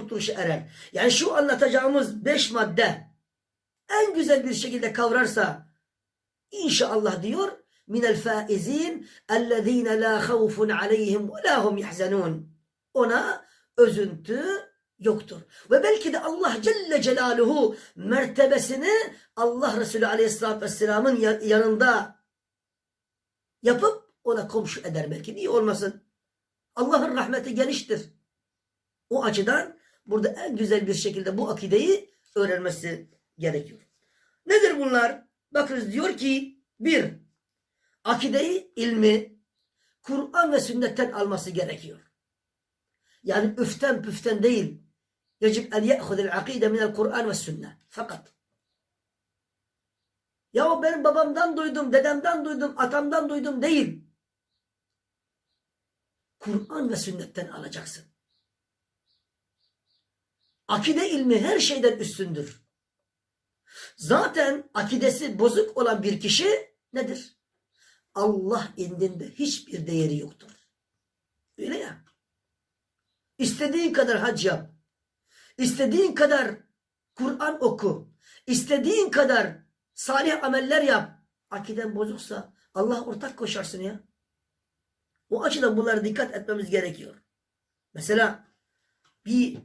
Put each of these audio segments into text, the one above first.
kurtuluşa erer. Yani şu anlatacağımız beş madde en güzel bir şekilde kavrarsa inşallah diyor minel faizin ellezine la havfun aleyhim ve la hum yahzanun. Ona özüntü yoktur. Ve belki de Allah Celle Celaluhu mertebesini Allah Resulü Aleyhisselatü Vesselam'ın ya- yanında yapıp ona komşu eder belki. Niye olmasın? Allah'ın rahmeti geniştir. O açıdan burada en güzel bir şekilde bu akideyi öğrenmesi gerekiyor. Nedir bunlar? Bakınız diyor ki bir, akideyi ilmi Kur'an ve sünnetten alması gerekiyor. Yani üften püften değil. Yecib en ye'hudel akide minel Kur'an ve sünnet. Fakat ya benim babamdan duydum, dedemden duydum, atamdan duydum değil. Kur'an ve sünnetten alacaksın. Akide ilmi her şeyden üstündür. Zaten akidesi bozuk olan bir kişi nedir? Allah indinde hiçbir değeri yoktur. Öyle ya. İstediğin kadar hac yap. İstediğin kadar Kur'an oku. İstediğin kadar salih ameller yap. Akiden bozuksa Allah ortak koşarsın ya. O açıdan bunlara dikkat etmemiz gerekiyor. Mesela bir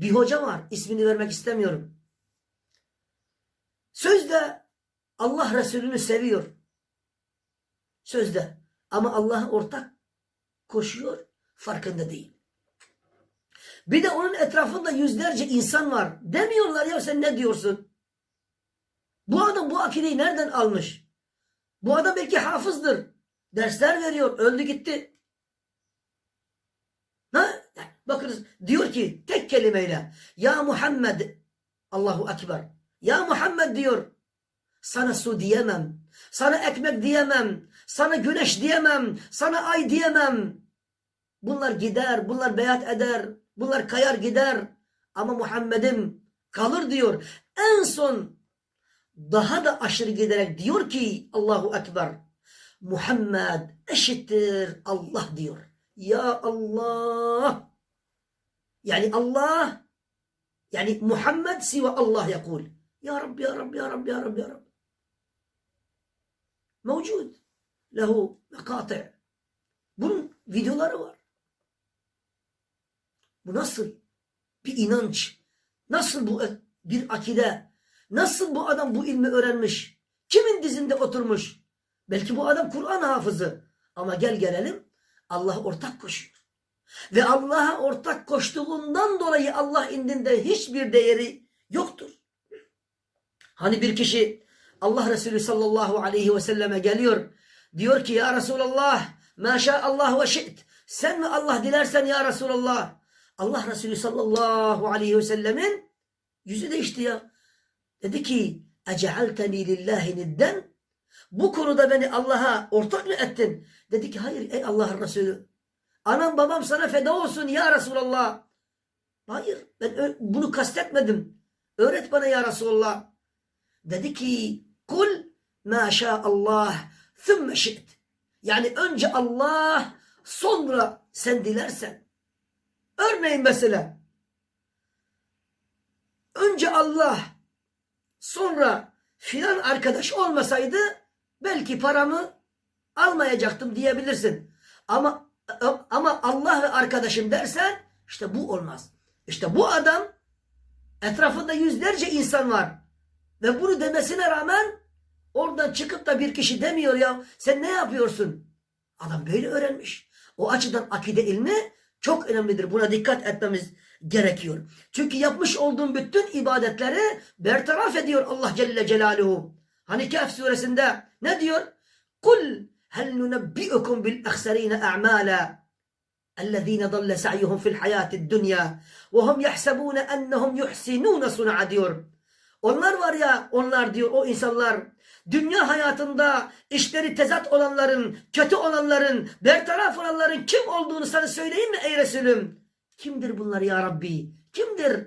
bir hoca var. ismini vermek istemiyorum. Sözde Allah Resulü'nü seviyor. Sözde. Ama Allah'a ortak koşuyor. Farkında değil. Bir de onun etrafında yüzlerce insan var. Demiyorlar ya sen ne diyorsun? Bu adam bu akideyi nereden almış? Bu adam belki hafızdır. Dersler veriyor. Öldü gitti. Bakınız diyor ki tek kelimeyle Ya Muhammed Allahu Ekber. Ya Muhammed diyor. Sana su diyemem. Sana ekmek diyemem. Sana güneş diyemem. Sana ay diyemem. Bunlar gider. Bunlar beyat eder. Bunlar kayar gider. Ama Muhammed'im kalır diyor. En son daha da aşırı giderek diyor ki Allahu Ekber. Muhammed eşittir Allah diyor. Ya Allah. Yani Allah yani Muhammed siva Allah yakul. Ya Rabbi ya Rabbi ya Rabbi ya Rabbi ya Rabbi. Mevcud. Lehu mekati. Bunun videoları var. Bu nasıl bir inanç? Nasıl bu bir akide? Nasıl bu adam bu ilmi öğrenmiş? Kimin dizinde oturmuş? Belki bu adam Kur'an hafızı. Ama gel gelelim Allah ortak koşuyor. Ve Allah'a ortak koştuğundan dolayı Allah indinde hiçbir değeri yoktur. Hani bir kişi Allah Resulü sallallahu aleyhi ve selleme geliyor. Diyor ki ya Resulallah maşallah ve şi't. Sen mi Allah dilersen ya Resulallah. Allah Resulü sallallahu aleyhi ve sellemin yüzü değişti ya. Dedi ki ecealteni lillahi nidden. Bu konuda beni Allah'a ortak mı ettin? Dedi ki hayır ey Allah'ın Resulü. Anam babam sana feda olsun ya Resulallah. Hayır ben bunu kastetmedim. Öğret bana ya Resulallah. Dedi ki kul ma Allah thumma şi't. Yani önce Allah sonra sen dilersen. Örneğin mesela. Önce Allah sonra filan arkadaş olmasaydı belki paramı almayacaktım diyebilirsin. Ama ama Allah arkadaşım dersen işte bu olmaz. İşte bu adam etrafında yüzlerce insan var. Ve bunu demesine rağmen oradan çıkıp da bir kişi demiyor ya sen ne yapıyorsun? Adam böyle öğrenmiş. O açıdan akide ilmi çok önemlidir. Buna dikkat etmemiz gerekiyor. Çünkü yapmış olduğun bütün ibadetleri bertaraf ediyor Allah Celle Celaluhu. Hani Kehf suresinde ne diyor? Kul هل ننبئكم بالأخسرين أعمالا الذين ضل سعيهم في الحياة الدنيا وهم يحسبون أنهم يحسنون صنع diyor. Onlar var ya onlar diyor o insanlar dünya hayatında işleri tezat olanların, kötü olanların, bertaraf olanların kim olduğunu sana söyleyeyim mi ey Resulüm? Kimdir bunlar ya Rabbi? Kimdir?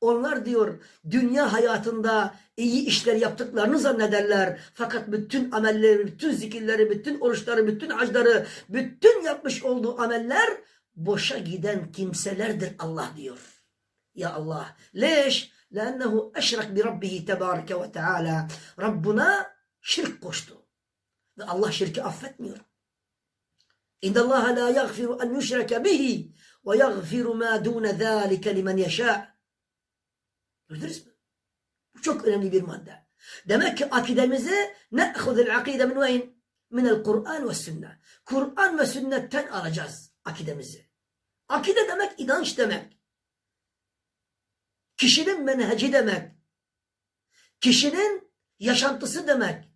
Onlar diyor dünya hayatında iyi işler yaptıklarını zannederler. Fakat bütün amelleri, bütün zikirleri, bütün oruçları, bütün hacları, bütün yapmış olduğu ameller boşa giden kimselerdir Allah diyor. Ya Allah. Leş? لأنه أشرك بربه تبارك وتعالى. Rabbuna şirk koştu. Ve Allah şirki affetmiyor. İnna Allah la yaghfiru en yushraka bihi ve yaghfiru ma dun zalika limen yasha. Gördünüz mü? Bu çok önemli bir madde. Demek ki akidemizi ne'khudul akide min veyn? Minel Kur'an ve sünnet. Kur'an ve sünnetten alacağız akidemizi. Akide demek inanç demek. Kişinin menheci demek. Kişinin yaşantısı demek.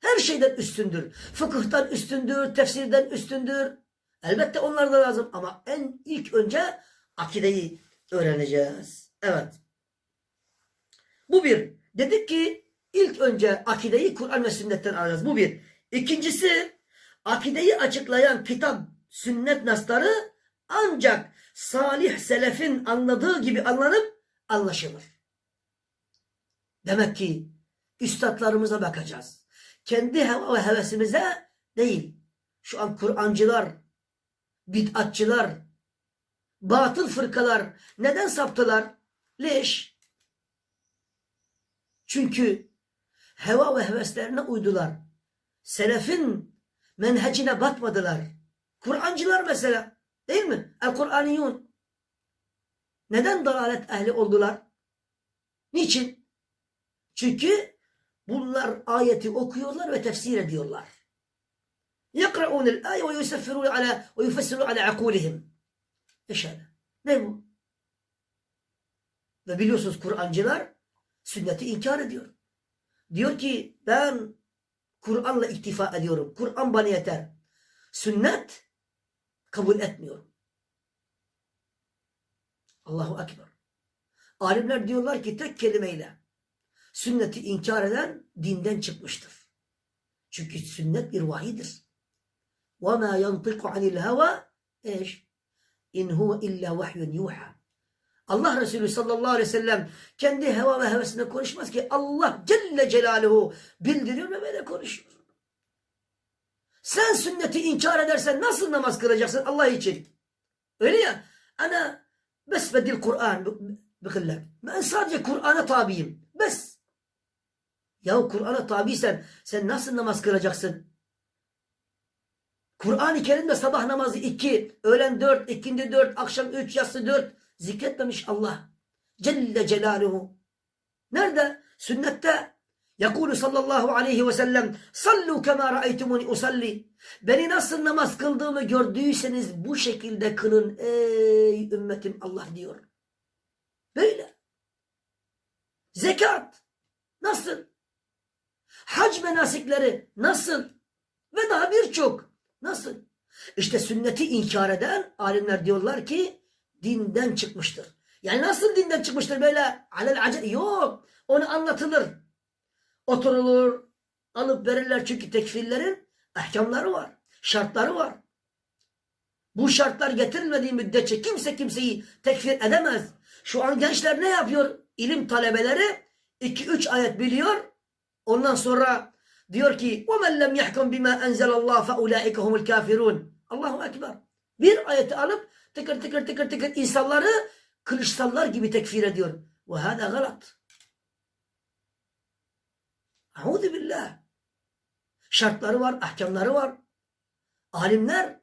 Her şeyden üstündür. Fıkıhtan üstündür, tefsirden üstündür. Elbette onlar da lazım ama en ilk önce akideyi öğreneceğiz. Evet. Bu bir. Dedik ki ilk önce akideyi Kur'an ve sünnetten alacağız. Bu bir. İkincisi akideyi açıklayan kitap, sünnet nasları ancak salih selefin anladığı gibi anlanıp anlaşılır. Demek ki üstadlarımıza bakacağız. Kendi heva ve hevesimize değil. Şu an Kur'ancılar, bid'atçılar, batıl fırkalar neden saptılar? Leş. Çünkü heva ve heveslerine uydular. Selefin menhecine bakmadılar. Kur'ancılar mesela değil mi? El-Kur'aniyun. Neden dalalet ehli oldular? Niçin? Çünkü bunlar ayeti okuyorlar ve tefsir ediyorlar. يقرؤون الآية ويسفرون على ويفسرون على عقولهم. İşte ne bu? Ve biliyorsunuz Kur'ancılar sünneti inkar ediyor. Diyor ki ben Kur'an'la iktifa ediyorum. Kur'an bana yeter. Sünnet kabul etmiyorum. Allahu Ekber. Alimler diyorlar ki tek kelimeyle sünneti inkar eden dinden çıkmıştır. Çünkü sünnet bir vahidir. وَمَا يَنْطِقُ عَنِ الْهَوَى ايش? İn huve illa vahyun yuha. Allah Resulü sallallahu aleyhi ve sellem kendi heva ve hevesine konuşmaz ki Allah Celle Celaluhu bildiriyor ve böyle konuşuyor. Sen sünneti inkar edersen nasıl namaz kılacaksın Allah için? Öyle ya. Ana besbedil Kur'an bıkıllar. Ben sadece Kur'an'a tabiyim. Bes. Yahu Kur'an'a tabiysen sen nasıl namaz kılacaksın? Kur'an-ı Kerim'de sabah namazı iki, öğlen dört, ikindi dört, akşam üç, yatsı dört zikretmemiş Allah. Celle Celaluhu. Nerede? Sünnette. Yakulu sallallahu aleyhi ve sellem sallu kema ra'aytumuni usalli. Beni nasıl namaz kıldığımı gördüyseniz bu şekilde kılın ey ümmetim Allah diyor. Böyle. Zekat. Nasıl? Hac menasikleri nasıl? Ve daha birçok. Nasıl? İşte sünneti inkar eden alimler diyorlar ki dinden çıkmıştır. Yani nasıl dinden çıkmıştır böyle alel acele? Yok. Onu anlatılır. Oturulur. Alıp verirler çünkü tekfirlerin ahkamları var. Şartları var. Bu şartlar getirilmediği müddetçe kimse kimseyi tekfir edemez. Şu an gençler ne yapıyor? İlim talebeleri 2-3 ayet biliyor. Ondan sonra diyor ki وَمَنْ لَمْ يَحْكُمْ بِمَا أَنْزَلَ اللّٰهِ فَاُولَٰئِكَ هُمُ الْكَافِرُونَ Allahu Ekber. Bir ayeti alıp tıkır tıkır tıkır tıkır insanları kılıçsallar gibi tekfir ediyor. Ve hâdâ galat. Euzu billah. Şartları var, ahkamları var. Alimler